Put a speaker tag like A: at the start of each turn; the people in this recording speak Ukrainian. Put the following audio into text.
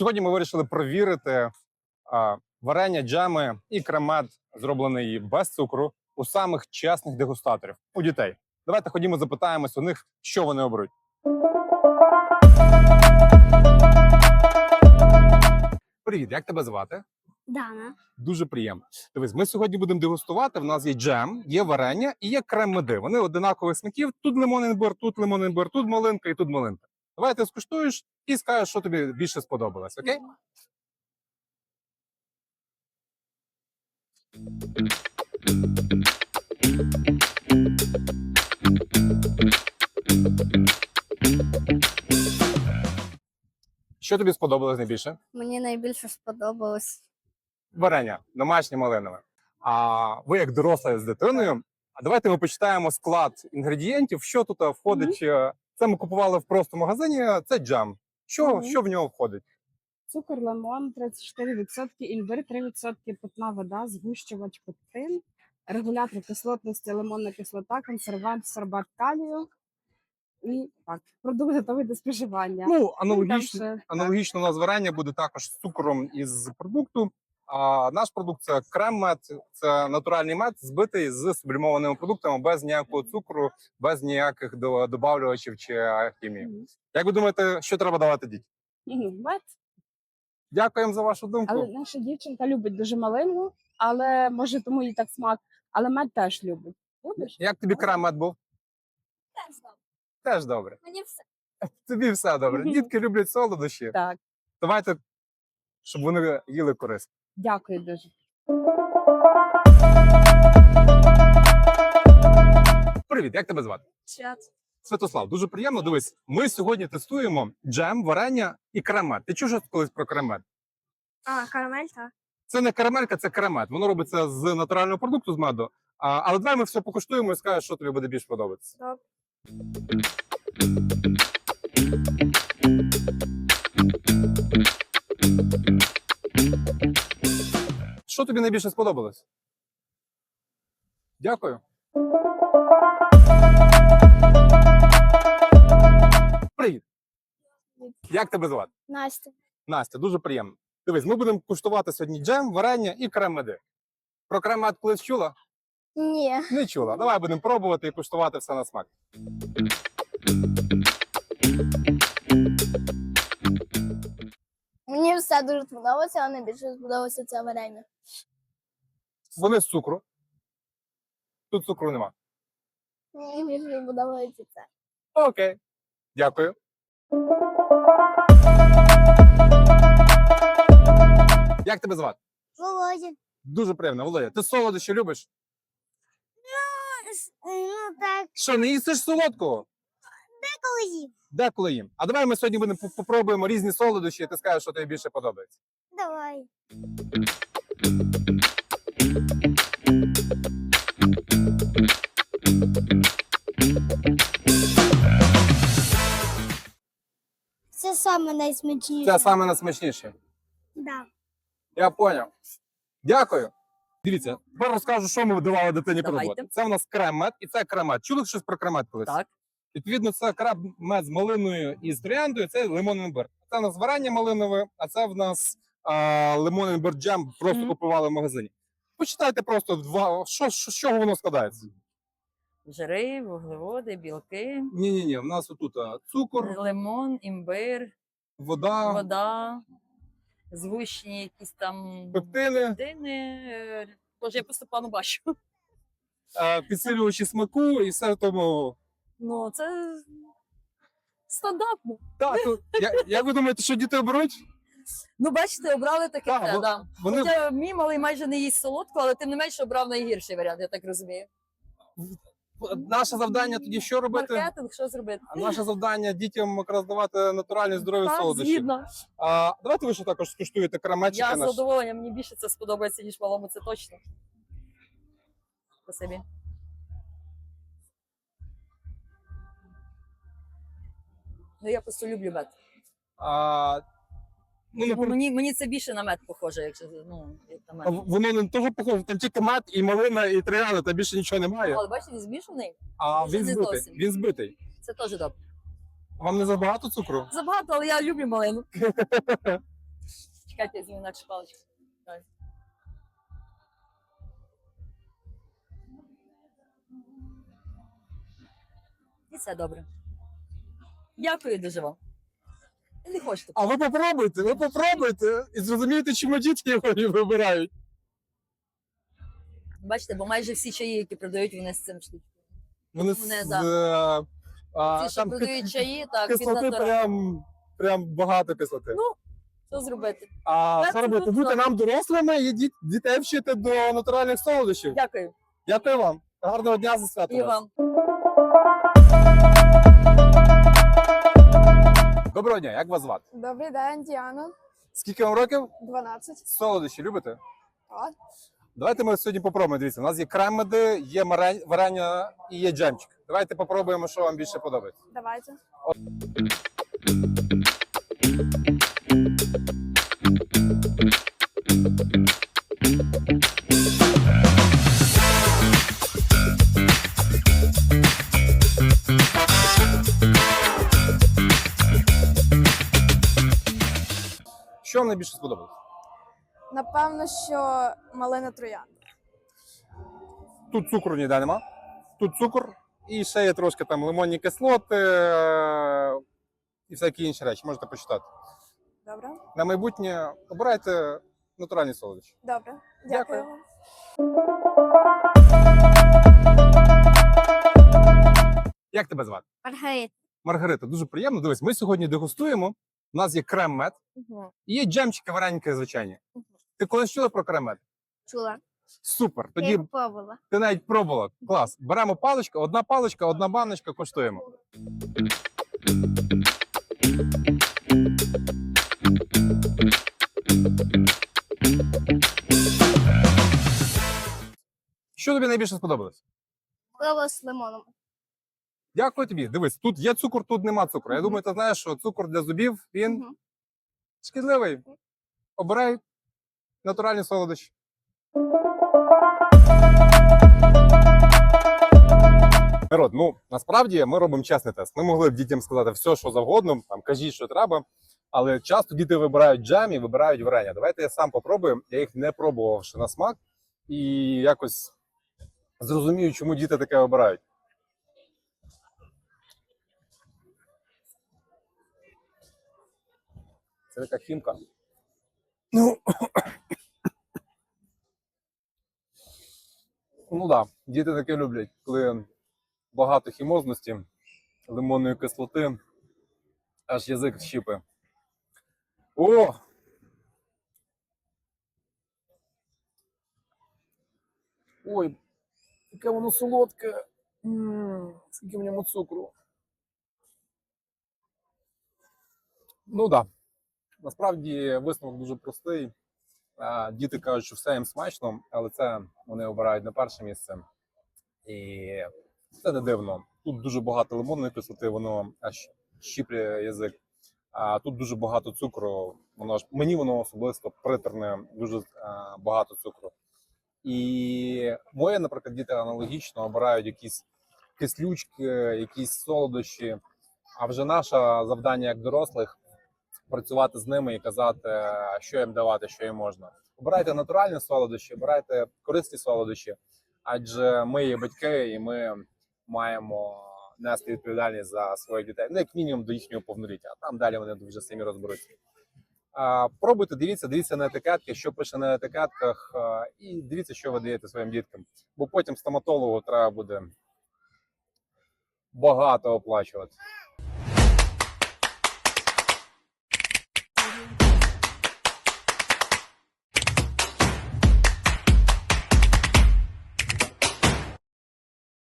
A: Сьогодні ми вирішили провірити а, варення, джеми і кремет, зроблений без цукру, у самих чесних дегустаторів у дітей. Давайте ходімо, запитаємось у них, що вони оберуть. Привіт, як тебе звати?
B: Дана.
A: Дуже приємно. Дивись, ми сьогодні будемо дегустувати. В нас є джем, є варення і є крем меди. Вони одинакових смаків. Тут лимонний імбир, тут лимонний імбир, тут малинка і тут малинка. Давай ти скуштуєш і скажеш, що тобі більше сподобалось, окей? Що тобі сподобалось найбільше?
B: Мені найбільше сподобалось.
A: Варення, домашнє малинове. А ви як доросла з дитиною, а давайте ми почитаємо склад інгредієнтів, що тут входить. е, Це ми купували в просто магазині. Це джем. Що,
C: Мгм.
A: що в нього входить?
C: Цукор, лимон 34%, імбир 3%, питна вода, згущувач пектин, регулятор кислотності, лимонна кислота, консервант, сорбат калію. І так, продукт готовий до споживання.
A: Ну,
C: Ну,
A: аналогічно,
C: ще,
A: аналогічно у нас варення буде також з цукром із продукту. А наш продукт це крем-мед, це натуральний мед, збитий з сублімованими продуктами без ніякого цукру, без ніяких до- добавлювачів чи хімії. Як ви думаєте, що треба давати дітям?
C: Мед.
A: Дякуємо за вашу думку.
C: Але наша дівчинка любить дуже малину, але може тому їй так смак. Але мед теж любить. Любиш?
A: Як тобі крем-мед був?
B: Теж добре.
A: Теж добре.
B: Мені все.
A: Тобі все добре. Дітки люблять солодощі.
C: Так,
A: Давайте, щоб вони їли корисно.
C: Дякую дуже.
A: Привіт, як тебе звати?
B: Чат.
A: Святослав, дуже приємно. Дивись, ми сьогодні тестуємо джем, варення і кремет. Ти чув щось колись про кремет?
B: А, карамель, так.
A: Це не карамелька, це кремет. Воно робиться з натурального продукту з меду. А, але давай ми все покуштуємо і скажеш, що тобі буде більш подобатися.
B: Добре.
A: Що тобі найбільше сподобалось? Дякую. Привіт. Як тебе звати?
B: Настя.
A: Настя, дуже приємно. Дивись, ми будемо куштувати сьогодні джем, варення і крем-меди. Про крем-мед колись чула?
B: Ні.
A: Не чула. Давай будемо пробувати і куштувати все на смак.
B: Мені все дуже сподобалося, але найбільше сподобалося це варення.
A: Вони з цукру. Тут цукру нема.
B: Мені більше подобається це.
A: Окей. Дякую. Як тебе звати?
B: Володя.
A: Дуже приємно, Володя. Ти солодощі любиш?
B: Ну так,
A: Що, не їстиш солодкого?
B: коли їм.
A: Деколи їм. А давай ми сьогодні будемо по- попробуємо різні солодощі, і ти скажеш, що тобі більше подобається.
B: Давай. Це саме найсмачніше.
A: Це саме найсмачніше.
B: Да.
A: Я поняв. Дякую. Дивіться, тепер розкажу, що ми давали дитині
D: Давайте.
A: пробувати. Це у нас кремет і це кремет. Чули щось про кремет колись?
D: Так.
A: Відповідно, це кремет з малиною і з трояндою, це лимонний імбир. Це у нас варення малинове, а це в нас а, лимонний імбир джем, просто
D: Мгм.
A: купували в магазині. Почитайте просто два, що, що, з чого воно складається.
D: Жири, вуглеводи, білки,
A: Ні, ні, ні. В нас отут а, цукор,
D: лимон, імбир,
A: вода,
D: вода, звучні якісь там
A: пептини,
D: пектини. Е, Боже, я просто пану бачу.
A: підсилювачі смаку і все тому.
D: Ну, це стандартно.
A: Так, тут, я, як ви думаєте, що діти беруть?
D: Ну, бачите, обрали таке.
A: Так,
D: те,
A: бо-
D: да.
A: Вони
D: Хоча мій малий майже не їсть солодку, але тим не менше обрав найгірший варіант, я так розумію.
A: наше завдання тоді що робити?
D: Маркетинг, що зробити?
A: А наше завдання дітям якраз давати натуральні здорові
D: Так,
A: солодощі.
D: згідно.
A: А давайте ви ще також скуштуєте
D: Я з
A: наш.
D: задоволенням, мені більше це сподобається, ніж малому, це точно. Спасибі. Ну, я просто люблю мед.
A: А, ну, наприклад,
D: мені, мені це більше на мед похоже, якщо ну, як на
A: а
D: мед.
A: воно не дуже похоже, там тільки мед і малина, і трояна, та більше нічого немає.
D: Але бачите, він змішаний,
A: А він
D: не
A: збитий.
D: зовсім.
A: Він збитий.
D: це теж добре.
A: Вам не забагато цукру?
D: Забагато, але я люблю малину. Чекайте, я візьму інакше паличку. Давай. І все добре. Дякую дуже вам. Не хочете.
A: А ви попробуйте, ви попробуйте і зрозумієте, чому діти його не вибирають.
D: Бачите, бо майже всі чаї, які продають, вони з цим штучкою.
A: Вони з,
D: да.
A: е, а,
D: Ті, що
A: там
D: продають чаї, так,
A: кислоти
D: натурал.
A: прям, прям багато кислоти.
D: Ну, Що зробити?
A: а
D: це
A: що робити?
D: тут
A: Будьте нам дорослими і діт- дітей вчити до натуральних солодощів.
D: Дякую.
A: Дякую вам. Гарного дня за свято.
D: І вам.
A: Доброго дня, як вас звати?
E: Добрий день, Діана.
A: Скільки вам років?
E: 12.
A: Солодощі любите?
E: Так.
A: Давайте ми сьогодні попробуємо. Дивіться, у нас є кремеди, є варення і є джемчик. Давайте попробуємо, що вам більше подобається.
E: Давайте.
A: Вам найбільше сподобалось?
E: Напевно, що малина троянда.
A: Тут цукру ніде нема. Тут цукор, і ще є трошки там лимонні кислоти е, і всякі інші речі. Можете почитати.
E: Добре?
A: На майбутнє обирайте натуральні солодощі.
E: Добре.
A: Дякую.
E: Дякую вам.
A: Як тебе звати?
B: Маргарита.
A: Маргарита, дуже приємно. Дивись, ми сьогодні дегустуємо. У нас є крем-мед і є джемчики вареньки звичайні. Ти колись чула про крем-мед?
B: Чула.
A: Супер. Тоді
B: їх пробувала.
A: ти навіть пробувала. Клас. Беремо паличку, одна паличка, одна баночка, коштуємо. Що тобі найбільше сподобалось?
B: Пробувала з лимоном.
A: Дякую тобі. Дивись, тут є цукор, тут нема цукру. Я думаю, ти знаєш, що цукор для зубів він
B: Мгм.
A: шкідливий. Обирай натуральні солодощі. Народ, ну насправді ми робимо чесний тест. Ми могли б дітям сказати все, що завгодно, там кажіть, що треба. Але часто діти вибирають джем і вибирають варення. Давайте я сам попробую. Я їх не пробував ще на смак і якось зрозумію, чому діти таке вибирають. Це така хімка. Ну. Ну да, діти таке люблять, коли багато хімозності, лимонної кислоти, аж язик щіпи. О! Ой, яке воно солодке. М, Скільки в ньому цукру. Ну так. Да. Насправді висновок дуже простий. Діти кажуть, що все їм смачно, але це вони обирають на перше місце. І це не дивно. Тут дуже багато лимонної кислоти, воно аж щіплює язик. А тут дуже багато цукру. Воно ж мені воно особисто притерне, дуже а, багато цукру. І моє, наприклад, діти аналогічно обирають якісь кислючки, якісь солодощі. А вже наше завдання як дорослих працювати з ними і казати, що їм давати, що їм можна. Обирайте натуральні солодощі, обирайте корисні солодощі, адже ми є батьки, і ми маємо нести відповідальність за своїх дітей, ну як мінімум до їхнього повноліття. А там далі вони вже самі розберуться. Пробуйте, дивіться, дивіться на етикетки, що пише на етикетках, і дивіться, що ви даєте своїм діткам. Бо потім стоматологу треба буде багато оплачувати.